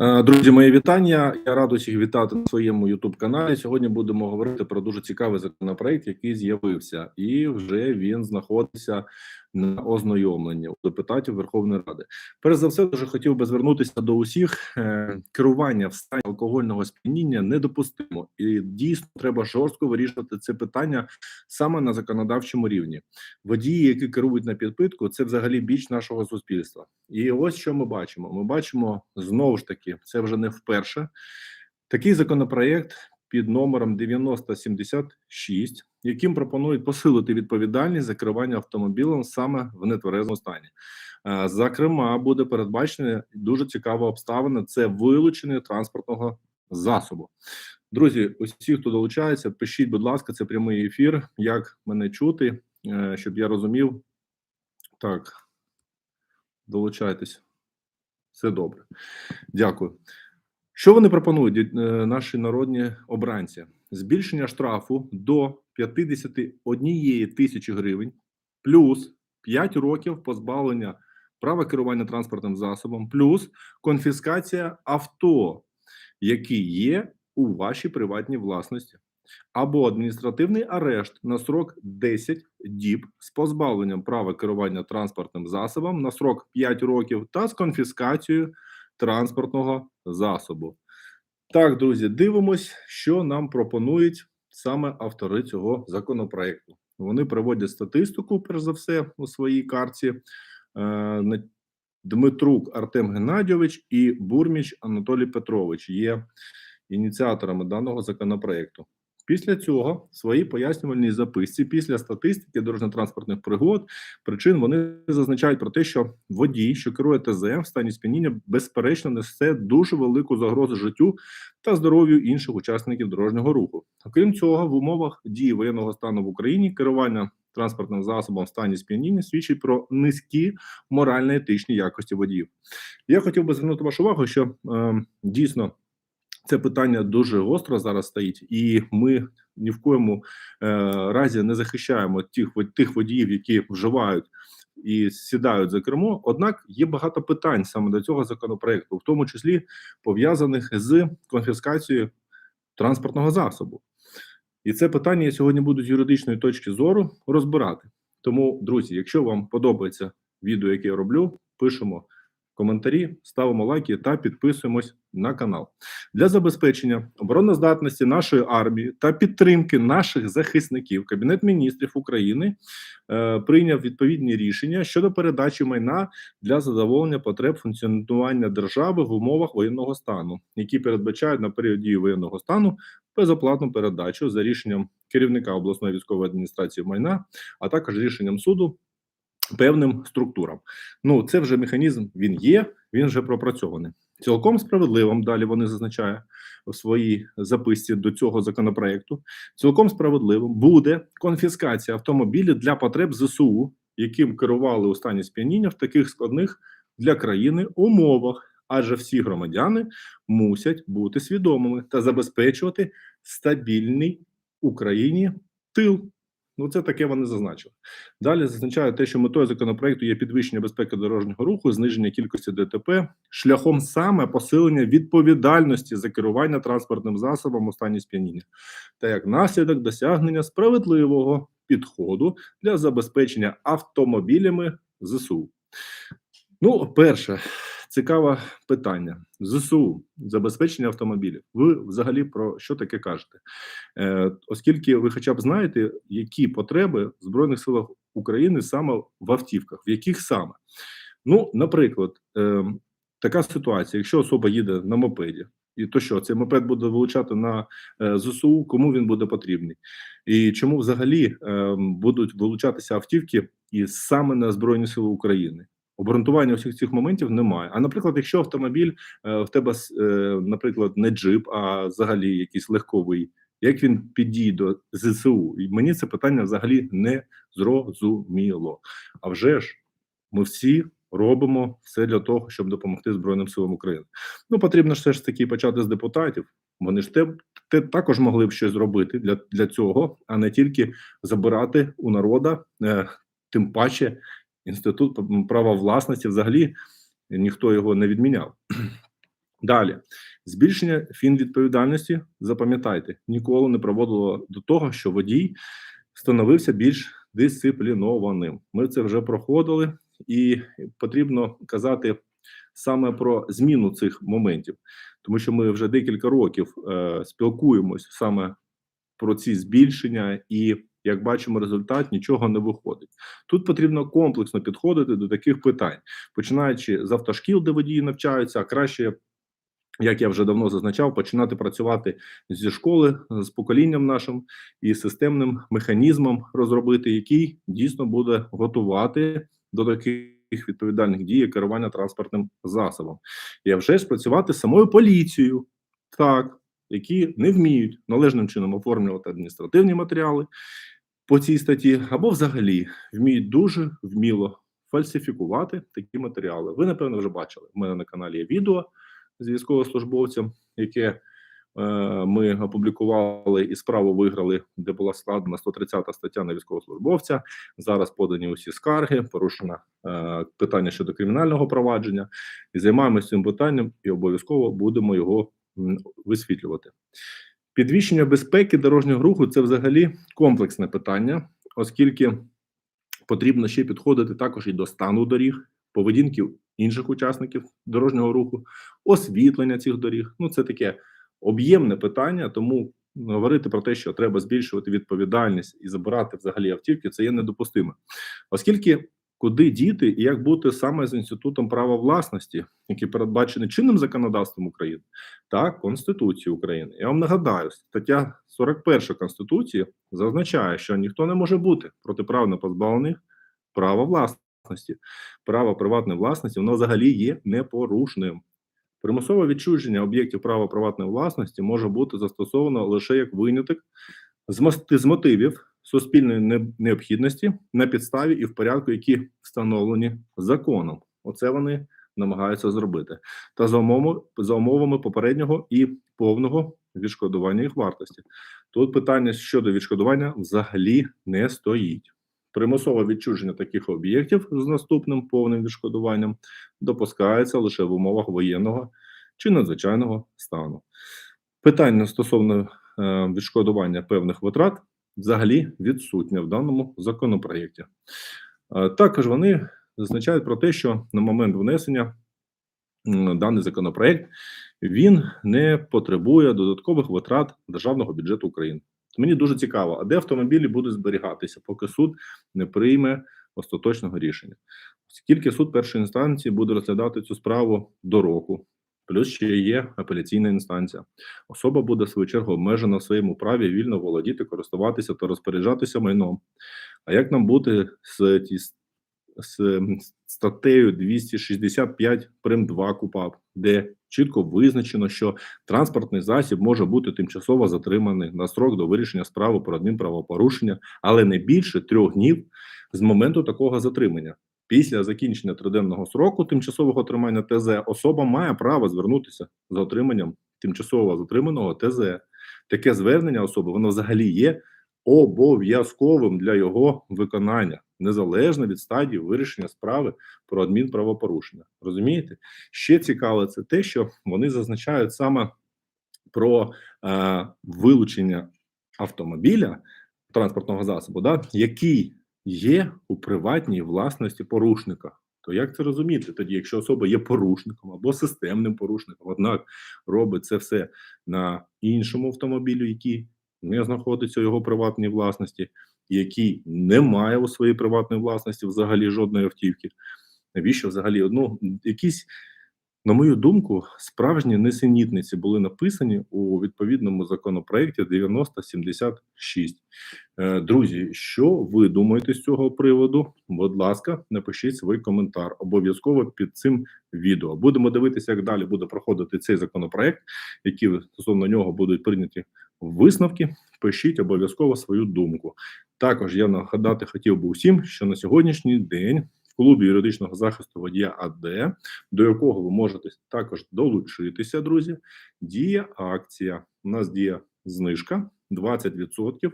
Е, Друзі, мої вітання. Я радий всіх вітати на своєму youtube каналі. Сьогодні будемо говорити про дуже цікавий законопроект, який з'явився, і вже він знаходиться на ознайомленні у депутатів Верховної Ради. Перш за все, дуже хотів би звернутися до усіх. Е, Керування в стані алкогольного сп'яніння недопустимо, і дійсно треба жорстко вирішувати це питання саме на законодавчому рівні. Водії, які керують на підпитку, це взагалі біч нашого суспільства. І ось що ми бачимо: ми бачимо знову ж таки, це вже не вперше. Такий законопроєкт під номером 9076, яким пропонують посилити відповідальність за керування автомобілем саме в нетверезому стані. Е, Зокрема, буде передбачена дуже цікава обставина: це вилучення транспортного засобу. Друзі, усі, хто долучається, пишіть, будь ласка, це прямий ефір. Як мене чути, е, щоб я розумів. Так, долучайтесь. Все добре. Дякую. Що вони пропонують, е, наші народні обранці? Збільшення штрафу до 51 тисячі гривень, плюс 5 років позбавлення права керування транспортним засобом, плюс конфіскація авто, які є у вашій приватній власності, або адміністративний арешт на срок 10 діб з позбавленням права керування транспортним засобом на срок 5 років та з конфіскацією транспортного засобу. Так, друзі, дивимось, що нам пропонують саме автори цього законопроекту. Вони приводять статистику, перш за все, у своїй карті. Е, Дмитрук Артем Геннадійович і Бурміч Анатолій Петрович є ініціаторами даного законопроекту. Після цього в своїй пояснювальній записці, після статистики дорожньо-транспортних пригод, причин вони зазначають про те, що водій, що керує ТЗ в стані сп'яніння, безперечно несе дуже велику загрозу життю та здоров'ю інших учасників дорожнього руху. Окрім цього, в умовах дії воєнного стану в Україні керування транспортним засобом в стані сп'яніння свідчить про низькі морально-етичні якості водіїв. Я хотів би звернути вашу увагу, що е, дійсно. Це питання дуже гостро зараз стоїть, і ми ні в коєму е, разі не захищаємо тих тих водіїв, які вживають і сідають за кермо. Однак є багато питань саме до цього законопроекту, в тому числі пов'язаних з конфіскацією транспортного засобу. І це питання я сьогодні буду з юридичної точки зору розбирати. Тому, друзі, якщо вам подобається відео, яке я роблю, пишемо коментарі, ставимо лайки та підписуємось на канал для забезпечення обороноздатності нашої армії та підтримки наших захисників. Кабінет міністрів України е, прийняв відповідні рішення щодо передачі майна для задоволення потреб функціонування держави в умовах воєнного стану, які передбачають на період дії воєнного стану безоплатну передачу за рішенням керівника обласної військової адміністрації майна, а також рішенням суду певним структурам. Ну це вже механізм. Він є, він вже пропрацьований. Цілком справедливим. Далі вони зазначають у своїй записці до цього законопроекту. Цілком справедливим буде конфіскація автомобілів для потреб ЗСУ, яким керували у стані сп'яніння в таких складних для країни умовах. Адже всі громадяни мусять бути свідомими та забезпечувати стабільний Україні тил. Ну, це таке вони зазначили. Далі зазначає те, що метою законопроекту є підвищення безпеки дорожнього руху, зниження кількості ДТП шляхом саме посилення відповідальності за керування транспортним засобом у стані сп'яніння, та як наслідок досягнення справедливого підходу для забезпечення автомобілями ЗСУ. Ну, перше, цікаве питання: ЗСУ забезпечення автомобілів. Ви взагалі про що таке кажете? Е, оскільки ви хоча б знаєте, які потреби в Збройних силах України саме в автівках, в яких саме? Ну, наприклад, е, така ситуація: якщо особа їде на мопеді, і то що цей мопед буде вилучати на е, ЗСУ, кому він буде потрібний, і чому взагалі е, будуть вилучатися автівки і саме на Збройні Сили України? Обґрунтування усіх цих моментів немає. А наприклад, якщо автомобіль е, в тебе, е, наприклад, не джип, а взагалі якийсь легковий, як він підійде до ЗСУ? І мені це питання взагалі не зрозуміло. А вже ж ми всі робимо все для того, щоб допомогти Збройним силам України. Ну потрібно ж все ж таки почати з депутатів. Вони ж те, те також могли б щось зробити для, для цього, а не тільки забирати у народа, е, тим паче інститут права власності взагалі ніхто його не відміняв. Далі, збільшення фінвідповідальності, запам'ятайте, ніколи не проводило до того, що водій становився більш дисциплінованим. Ми це вже проходили, і потрібно казати саме про зміну цих моментів, тому що ми вже декілька років е, спілкуємось саме про ці збільшення, і як бачимо, результат нічого не виходить. Тут потрібно комплексно підходити до таких питань, починаючи з автошкіл, де водії навчаються, а краще як я вже давно зазначав, починати працювати зі школи з поколінням нашим і системним механізмом розробити, який дійсно буде готувати до таких відповідальних дій керування транспортним засобом. І вже ж працювати з самою поліцією, так, які не вміють належним чином оформлювати адміністративні матеріали по цій статті, або взагалі вміють дуже вміло фальсифікувати такі матеріали. Ви, напевно, вже бачили. У мене на каналі є відео з військовослужбовцем, яке е, ми опублікували і справу виграли, де була складена 130 стаття на військовослужбовця. Зараз подані усі скарги, порушено е, питання щодо кримінального провадження, і займаємося цим питанням, і обов'язково будемо його висвітлювати. Підвищення безпеки дорожнього руху це взагалі комплексне питання, оскільки потрібно ще підходити також і до стану доріг, поведінки інших учасників дорожнього руху, освітлення цих доріг. Ну, це таке об'ємне питання, тому говорити про те, що треба збільшувати відповідальність і забирати взагалі автівки, це є недопустимо, оскільки. Куди діти і як бути саме з інститутом права власності, який передбачений чинним законодавством України та Конституцією України? Я вам нагадаю, стаття 41 Конституції зазначає, що ніхто не може бути протиправно позбавлений права власності. Право приватної власності воно взагалі є непорушним. Примусове відчуження об'єктів права приватної власності може бути застосовано лише як виняток з мотивів суспільної необхідності на підставі і в порядку, які встановлені законом. Оце вони намагаються зробити, та за умовами, за умовами попереднього і повного відшкодування їх вартості. Тут питання щодо відшкодування взагалі не стоїть. Примусове відчуження таких об'єктів з наступним повним відшкодуванням допускається лише в умовах воєнного чи надзвичайного стану. Питання стосовно е, відшкодування певних витрат взагалі відсутнє в даному законопроєкті. Е, також вони зазначають про те, що на момент внесення даний законопроект він не потребує додаткових витрат державного бюджету України. Мені дуже цікаво, а де автомобілі будуть зберігатися, поки суд не прийме остаточного рішення. Оскільки суд першої інстанції буде розглядати цю справу до року, плюс ще є апеляційна інстанція. Особа буде в свою чергу обмежена в своєму праві вільно володіти, користуватися та розпоряджатися майном. А як нам бути з з статтею 265 прим 2 КУПАП, де чітко визначено, що транспортний засіб може бути тимчасово затриманий на срок до вирішення справи про адмінправопорушення, але не більше трьох днів з моменту такого затримання. Після закінчення триденного сроку тимчасового тримання ТЗ особа має право звернутися за отриманням тимчасово затриманого ТЗ. Таке звернення особи воно взагалі є обов'язковим для його виконання незалежно від стадії вирішення справи про адмінправопорушення. Розумієте? Ще цікаве це те, що вони зазначають саме про е, вилучення автомобіля транспортного засобу, да, який є у приватній власності порушника. То як це розуміти? Тоді, якщо особа є порушником або системним порушником, однак робить це все на іншому автомобілю, який не знаходиться у його приватній власності, який не має у своїй приватної власності взагалі жодної автівки. Навіщо взагалі одну якісь, на мою думку, справжні несенітниці були написані у відповідному законопроекті 9076. Е, друзі, що ви думаєте з цього приводу? Будь ласка, напишіть свій коментар. Обов'язково під цим відео. Будемо дивитися, як далі буде проходити цей законопроект, які стосовно нього будуть прийняті висновки. Пишіть обов'язково свою думку. Також я нагадати хотів би усім, що на сьогоднішній день в клубі юридичного захисту водія АД, до якого ви можете також долучитися, друзі. Діє акція. У нас діє знижка 20%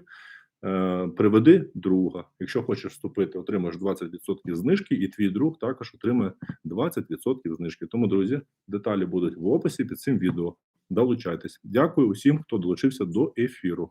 Е, приведи друга. Якщо хочеш вступити, отримаєш 20% знижки, і твій друг також отримає 20% знижки. Тому, друзі, деталі будуть в описі під цим відео. Долучайтесь. Дякую усім, хто долучився до ефіру.